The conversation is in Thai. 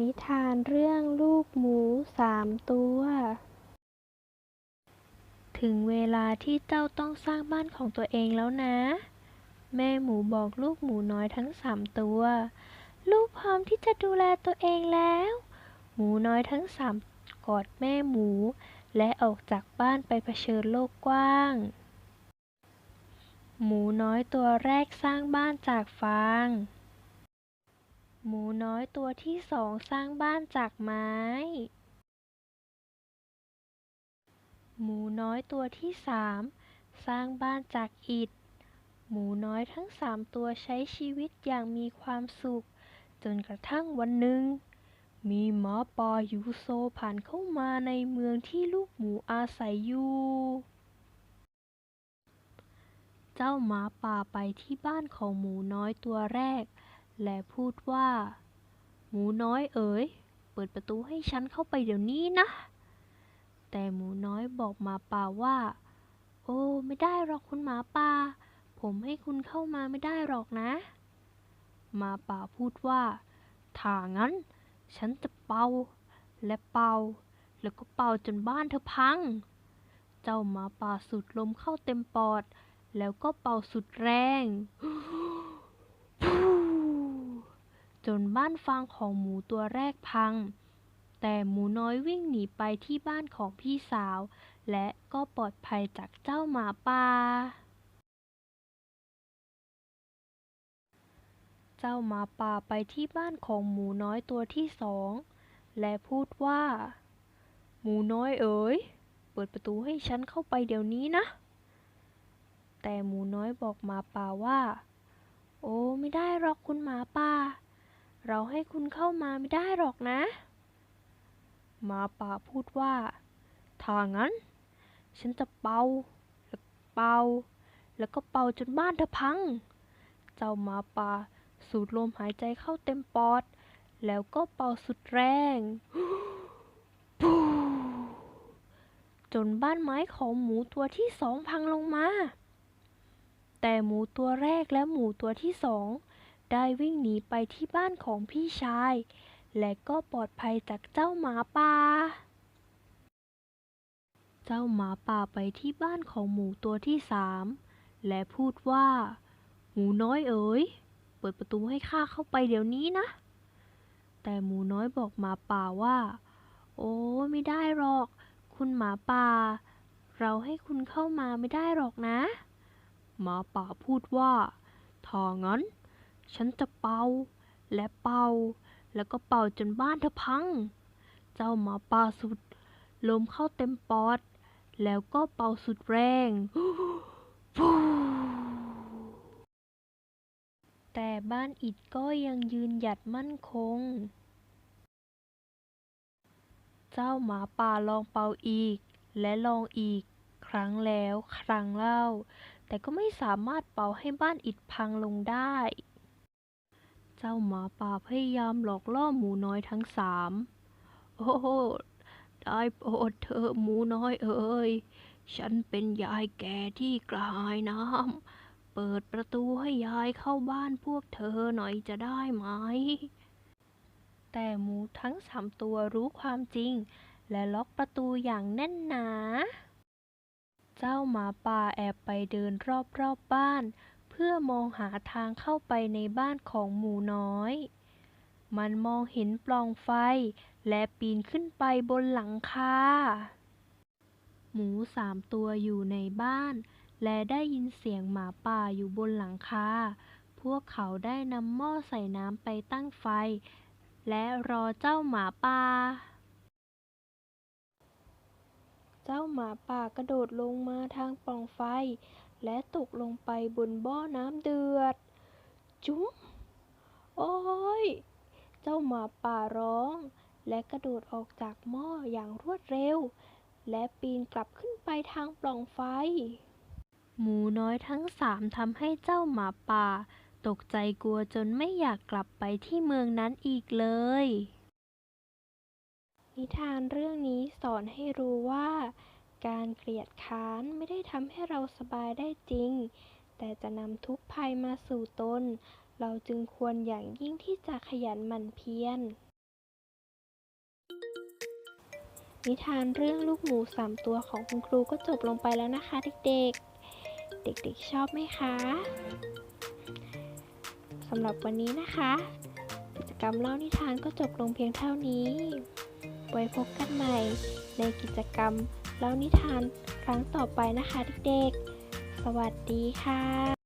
นิทานเรื่องลูกหมูสามตัว ถึงเวลาที่เจ้าต้องสร้างบ้านของตัวเองแล้วนะ แม่หมูบอกลูกหมูน้อยทั้งสามตัว ลูกพร้อมที่จะดูแลตัวเองแล้ว หมูน้อยทั้งสามกอดแม่หมู และออกจากบ้านไปเผชิญโลกกว้าง หมูน้อยตัวแรกสร้างบ้านจากฟาง หมูน้อยตัวที่สองสร้างบ้านจากไม้ หมูน้อยตัวที่สามสร้างบ้านจากอิฐ หมูน้อยทั้งสามตัวใช้ชีวิตอย่างมีความสุข จนกระทั่งวันหนึ่ง มีหมาป่ายูโซผ่านเข้ามาในเมืองที่ลูกหมูอาศัยอยู่ เจ้าหมาป่าไปที่บ้านของหมูน้อยตัวแรก และพูดว่า หมูน้อยเอ๋ย เปิดประตูให้ฉันเข้าไปเดี๋ยวนี้นะ แต่หมูน้อยบอกหมาป่าว่า โอ้ ไม่ได้หรอกคุณหมาป่า ผมให้คุณเข้ามาไม่ได้หรอกนะ หมาป่าพูดว่า ถ้างั้น ฉันจะเป่า และเป่า แล้วก็เป่าจนบ้านเธอพัง เจ้าหมาป่าสูดลมเข้าเต็มปอด แล้วก็เป่าสุดแรง จนบ้านฟางของหมูตัวแรกพัง แต่หมูน้อยวิ่งหนีไปที่บ้านของพี่สาว และก็ปลอดภัยจากเจ้าหมาป่า เจ้าหมาป่าไปที่บ้านของหมูน้อยตัวที่สอง และพูดว่า หมูน้อยเอ๋ย เปิดประตูให้ฉันเข้าไปเดี๋ยวนี้นะ แต่หมูน้อยบอกหมาป่าว่า โอ้ไม่ได้หรอกคุณหมาป่า เราให้คุณเข้ามาไม่ได้หรอกนะ มาป่าพูดว่า ถ้างั้น ฉันจะเป่าแล้วเป่า แล้วก็เป่าจนบ้านเธอพัง เจ้ามาป่าสูดลมหายใจเข้าเต็มปอด แล้วก็เป่าสุดแรงจนบ้านไม้ของหมูตัวที่สองพังลงมา แต่หมูตัวแรกและหมูตัวที่สอง ได้วิ่งหนีไปที่บ้านของพี่ชาย และก็ปลอดภัยจากเจ้าหมาป่า เจ้าหมาป่าไปที่บ้านของหมูตัวที่สามและพูดว่า หมูน้อยเอ๋ย เปิดประตูให้ข้าเข้าไปเดี๋ยวนี้นะ แต่หมูน้อยบอกหมาป่าว่า โอ้ไม่ได้หรอก คุณหมาป่า เราให้คุณเข้ามาไม่ได้หรอกนะ หมาป่าพูดว่าถ้างั้น ฉันจะเป่า และเป่า แล้วก็เป่าจนบ้านเธอพัง เจ้าหมาป่าสุด ลมเข้าเต็มปอด แล้วก็เป่าสุดแรง แต่บ้านอิฐก็ยังยืนหยัดมั่นคง เจ้าหมาป่าลองเป่าอีก และลองอีก ครั้งแล้วครั้งเล่า แต่ก็ไม่สามารถเป่าให้บ้านอิฐพังลงได้ เจ้าหมาป่าพยายามหลอกล่อหมูน้อยทั้งสาม โอ้ได้โปรดเธอะหมูน้อยเอ๋ย ฉันเป็นยายแก่ที่กระหายน้ำ เปิดประตูให้ยายเข้าบ้านพวกเธอหน่อยจะได้ไหม แต่หมูทั้งสามตัวรู้ความจริง และล็อกประตูอย่างแน่นหนา เจ้าหมาป่าแอบไปเดินรอบๆบบ้าน พื่อมองหาทางเข้าไปในบ้านของหมูน้อย มันมองเห็นปล่องไฟ และปีนขึ้นไปบนหลังคา หมูสามตัวอยู่ในบ้าน และได้ยินเสียงหมาป่าอยู่บนหลังคา พวกเขาได้นำหม้อใส่น้ำไปตั้งไฟ และรอเจ้าหมาป่า เจ้าหมาป่ากระโดดลงมาทางปล่องไฟ และตกลงไปบนบ่อน้ำเดือด จุ๊มโอ้ย เจ้าหมาป่าร้อง และกระโดดออกจากหม้ออย่างรวดเร็ว และปีนกลับขึ้นไปทางปล่องไฟ หมูน้อยทั้งสามทำให้เจ้าหมาป่า ตกใจกลัวจนไม่อยากกลับไปที่เมืองนั้นอีกเลย นิทานเรื่องนี้สอนให้รู้ว่า การเกลียดค้านไม่ได้ทำให้เราสบายได้จริง แต่จะนำทุกภัยมาสู่ตน เราจึงควรอย่างยิ่งที่จะขยันหมั่นเพียร นิทานเรื่องลูกหมูสามตัวของคุณครูก็จบลงไปแล้วนะคะเด็กๆ เด็กๆชอบไหมคะ สำหรับวันนี้นะคะ กิจกรรมเล่านิทานก็จบลงเพียงเท่านี้ ไว้พบกันใหม่ในกิจกรรม แล้วนิทานครั้งต่อไปนะคะเด็กๆ สวัสดีค่ะ